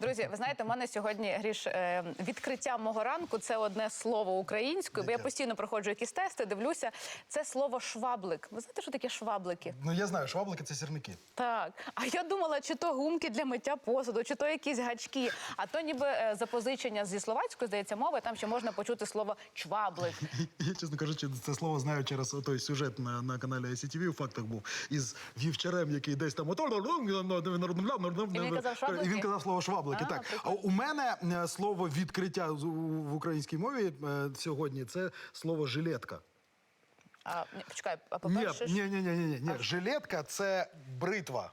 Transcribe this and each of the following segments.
Друзі, ви знаєте, у мене сьогодні гріш е, відкриття мого ранку. Це одне слово українською, бо я постійно проходжу якісь тести, дивлюся. Це слово шваблик. Ви знаєте, що таке шваблики? Ну я знаю, шваблики це сірники. Так, а я думала, чи то гумки для миття посуду, чи то якісь гачки. А то ніби е, запозичення зі словацької, здається, мови, там ще можна почути слово чваблик. Я, чесно кажучи, це слово знаю через той сюжет на, на каналі ICTV у фактах був із вівчарем, який десь там ото І він казав слово шваблики. А, так. А у мене е, слово відкриття в українській мові е, сьогодні це слово жилетка. А, почекай, а по-перше, ні, ні, ні, ні, ні. Жилетка це бритва.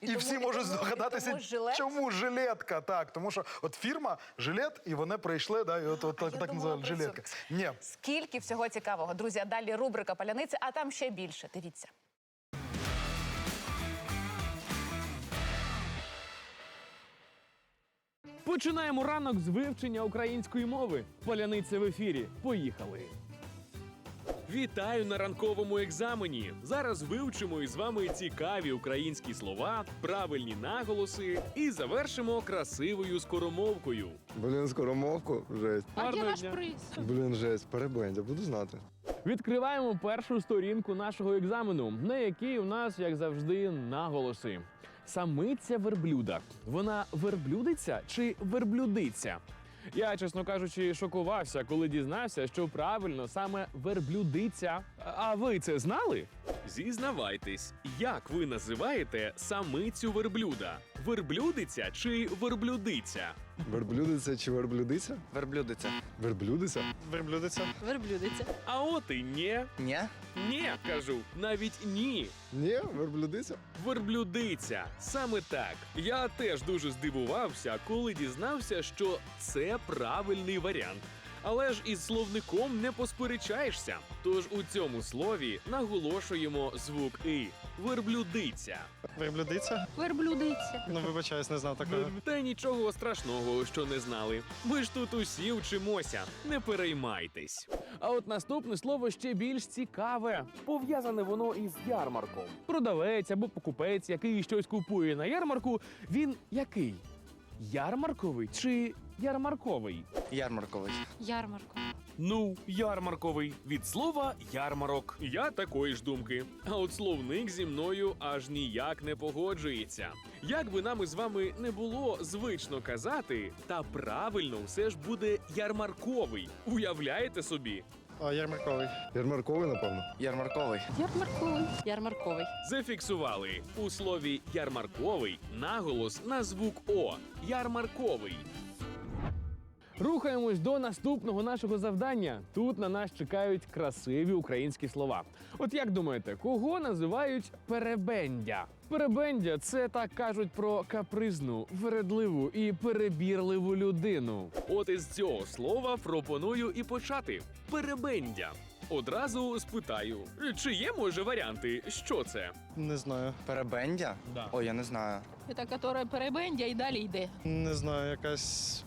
І, тому- всі і можуть тому- здогадатися, тому жилет? чому жилетка. Так, тому що от фірма жилет, і вони прийшли, да, і от, от так, так про жилетка. Ні, Скільки всього цікавого, друзі. А далі рубрика паляниці, а там ще більше. Дивіться. Починаємо ранок з вивчення української мови. Поляниця в ефірі. Поїхали. Вітаю на ранковому екзамені. Зараз вивчимо із вами цікаві українські слова, правильні наголоси і завершимо красивою скоромовкою. Блін, скоромовку, жесть. А де Гарного ваш дня. приз? Блін, жесть, перебендя, буду знати. Відкриваємо першу сторінку нашого екзамену, на якій у нас, як завжди, наголоси. Самиця верблюда. Вона верблюдиця чи верблюдиця? Я, чесно кажучи, шокувався, коли дізнався, що правильно саме верблюдиця. А ви це знали? Зізнавайтесь, як ви називаєте самицю верблюда? Верблюдиця чи верблюдиця? Верблюдиця чи верблюдиця? Верблюдиця. Верблюдиця? Верблюдиця. Верблюдиця. А от і ні. Ні? Ні, кажу, навіть ні. Ні, верблюдиця. Верблюдиця. Саме так. Я теж дуже здивувався, коли дізнався, що це правильний варіант. Але ж із словником не посперечаєшся. Тож у цьому слові наголошуємо звук и. Верблюдиця. Верблюдиця? Верблюдиця. Ну, вибачаюсь, не знав такого. Та нічого страшного, що не знали. Ми ж тут усі вчимося, не переймайтесь. А от наступне слово ще більш цікаве. Пов'язане воно із ярмарком. Продавець або покупець, який щось купує на ярмарку, він який? Ярмарковий чи ярмарковий? Ярмарковий. Ярмарку. Ну, ярмарковий від слова ярмарок. Я такої ж думки. А от словник зі мною аж ніяк не погоджується. Як би нам із вами не було звично казати, та правильно все ж буде ярмарковий. Уявляєте собі? А, ярмарковий. Ярмарковий, напевно. Ярмарковий. Ярмарковий. Ярмарковий. Зафіксували у слові ярмарковий наголос на звук О. Ярмарковий. Рухаємось до наступного нашого завдання. Тут на нас чекають красиві українські слова. От як думаєте, кого називають перебендя? Перебендя це так кажуть про капризну, вередливу і перебірливу людину. От із цього слова пропоную і почати. Перебендя. Одразу спитаю, чи є може варіанти, що це? Не знаю. Перебендя? Да. Ой, я не знаю. Це, яка перебендя і далі йде. Не знаю, якась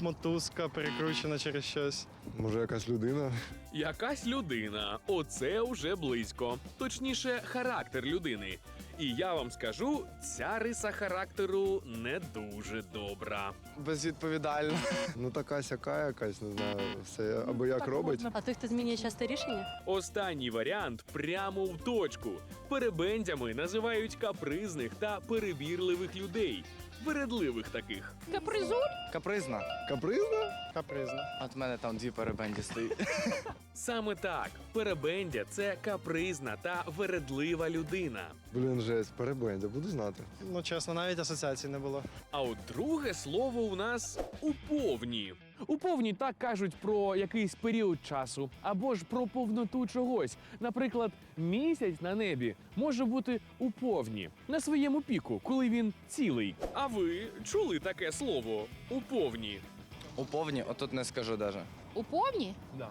мотузка перекручена через щось. Може, якась людина? Якась людина, оце вже близько. Точніше, характер людини. І я вам скажу, ця риса характеру не дуже добра. Безвідповідально. Ну така сяка якась, не знаю, все або як робить. А той, хто змінює часто рішення? Останній варіант прямо в точку. Перебендями називають капризних та перебірливих людей. Вередливих таких. Капризуль? Капризна. Капризна? Капризна. От мене там дві перебенді стоїть. Саме так, перебендя це капризна та вередлива людина. Блін, жесть, перебендя, буду знати. Ну, чесно, навіть асоціації не було. А от друге слово у нас уповні. Уповні так кажуть про якийсь період часу або ж про повноту чогось. Наприклад, місяць на небі може бути уповні на своєму піку, коли він цілий. А ви чули таке слово уповні? У повні, отут не скажу даже. У повні? Да.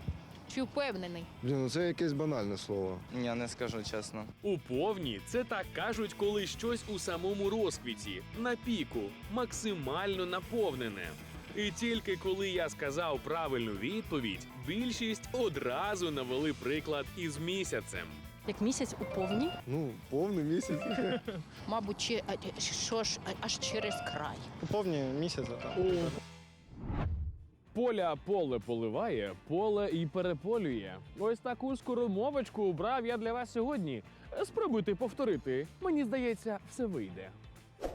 Чи впевнений? Блін, ну це якесь банальне слово. Ні, не скажу чесно. Уповні це так кажуть, коли щось у самому розквіті, на піку, максимально наповнене. І тільки коли я сказав правильну відповідь, більшість одразу навели приклад із місяцем. Як місяць у повні. Ну, повний місяць. Мабуть, чи, а, що ж, а- аж через край. У повні місяця там. Поля поле поливає, поле і переполює. Ось таку скоромовочку обрав я для вас сьогодні. Спробуйте повторити. Мені здається, все вийде.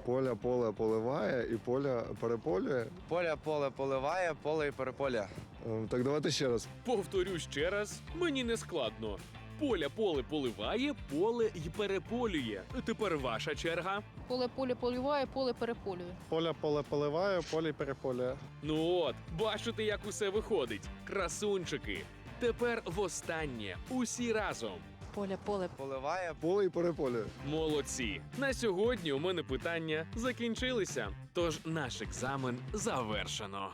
Поля поле поливає і поля переполює. Поля поле поливає, поле і переполя. Ем, Так давайте ще раз. Повторю ще раз, мені не складно. Поля поле поливає, поле й переполює. Тепер ваша черга. Поле поле поливає, поле переполює. Поля поле поливає, поле переполює. Ну от, бачите, як усе виходить. Красунчики. Тепер востаннє. Усі разом. Поле поле Поливає, Поле і переполює. Молодці. На сьогодні у мене питання закінчилися. Тож наш екзамен завершено.